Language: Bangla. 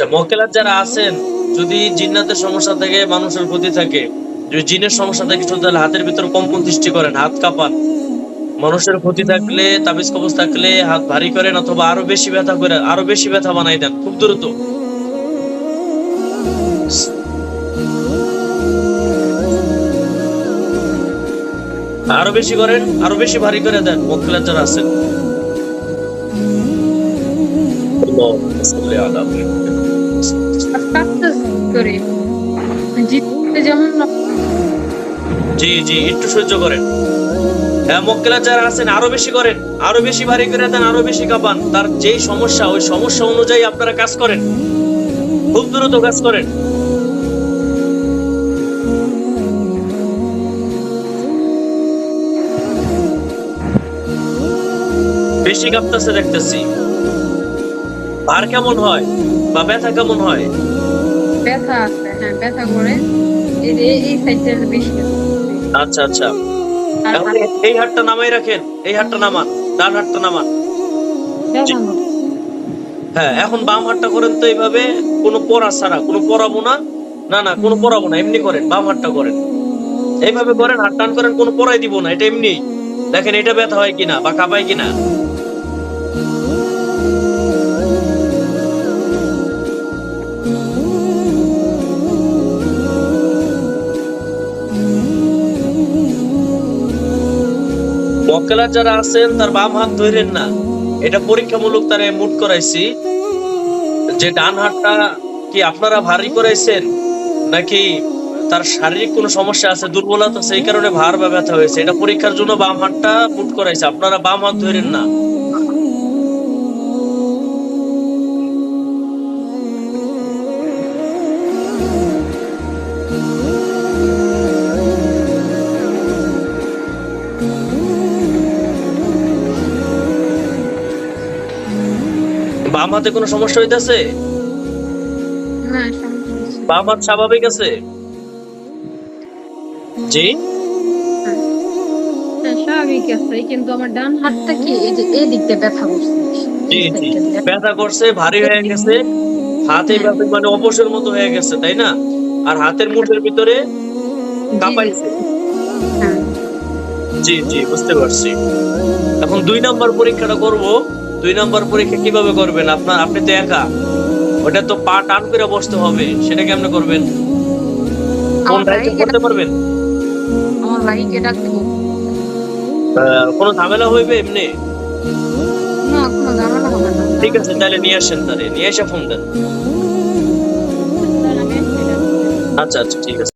আচ্ছা মক্কেলার যারা আছেন, যদি জিন্নাতের সমস্যা থেকে, মানুষের ক্ষতি থাকে, যদি জিনের সমস্যা থাকে, শুধু তাহলে হাতের ভিতর কম্পন সৃষ্টি করেন, হাত কাঁপান। মানুষের ক্ষতি থাকলে, তাবিজ কবজ থাকলে, হাত ভারী করেন, অথবা আরও বেশি ব্যথা করে, আরও বেশি ব্যথা বানাই দেন, খুব দ্রুত। আরও বেশি করেন, আরও বেশি ভারী করে দেন, মক্কেলার যারা আছেন। করে। যেমন জি জি একটু সহ্য করেন। হ্যাঁ মক্কেলার যারা আছেন আরও বেশি করেন। আরও বেশি ভারী করে দেন আরও বেশি কাঁপান। তার যেই সমস্যা ওই সমস্যা অনুযায়ী আপনারা কাজ করেন। খুব দ্রুত কাজ করেন। বেশি কাঁপতেছে দেখতেছি। ভার কেমন হয়? বা ব্যথা কেমন হয়? ব্যথা আছে হ্যাঁ ব্যথা করে। এই এই সাইডটা বেশি আচ্ছা আচ্ছা। এখন এই- এই হাতটা নামাই রাখেন। এই হাতটা নামান ডান হাতটা নামান। হ্যাঁ এখন বাম হাতটা করেন তো এইভাবে কোনো পড়া ছাড়া কোনো পড়াবো না। না না কোনো পড়াবো না এমনি করেন বাম হাতটা করেন। এইভাবে করেন হাত টান করেন কোনো পড়াই দিব না এটা এমনি। দেখেন এটা ব্যথা হয় কিনা বা কাঁপায় কিনা। মক্কেলার যারা আছেন, তার বাম হাত ধরেন না। এটা পরীক্ষামূলক তারে মুট করাইছি। যে ডান হাতটা কি আপনারা ভারী করাইছেন, নাকি তার শারীরিক কোনো সমস্যা আছে, দুর্বলতা সেই কারণে ভার বা ব্যথা হয়েছে? এটা পরীক্ষার জন্য বাম হাতটা মুট করাইছে। আপনারা বাম হাত ধরেন না। বাম হাতে কোনো সমস্যা হইতেছে? বাম হাত স্বাভাবিক আছে? জি? হ্যাঁ, স্বাভাবিক আছে কিন্তু আমার ডান হাতটা কি? এই যে এই দিকটা ব্যথা করছে। জি জি। ব্যথা। ব্যথা করছে ভারী হয়ে গেছে। হাতে ব্যথা মানে অবসর মতো হয়ে গেছে তাই না? আর হাতের মুঠের ভিতরে কাঁপাইছে। হ্যাঁ। জি জি বুঝতে পারছি। এখন দুই নাম্বার পরীক্ষাটা করব। দুই নাম্বার পরীক্ষা কীভাবে করবেন? আপনার আপনি তো একা। ওটা তো পা টান করে বসতে হবে। সেটা কেমনে করবেন? কোন আমার করতে পারবেন? আমার ভাইকে। আহ, কোনো ঝামেলা হইবে এমনি? না কোনো ঝামেলা হবে না। ঠিক আছে তাহলে নিয়ে আসেন তাহলে। নিয়ে এসে ফোন দেন। আচ্ছা আচ্ছা ঠিক আছে।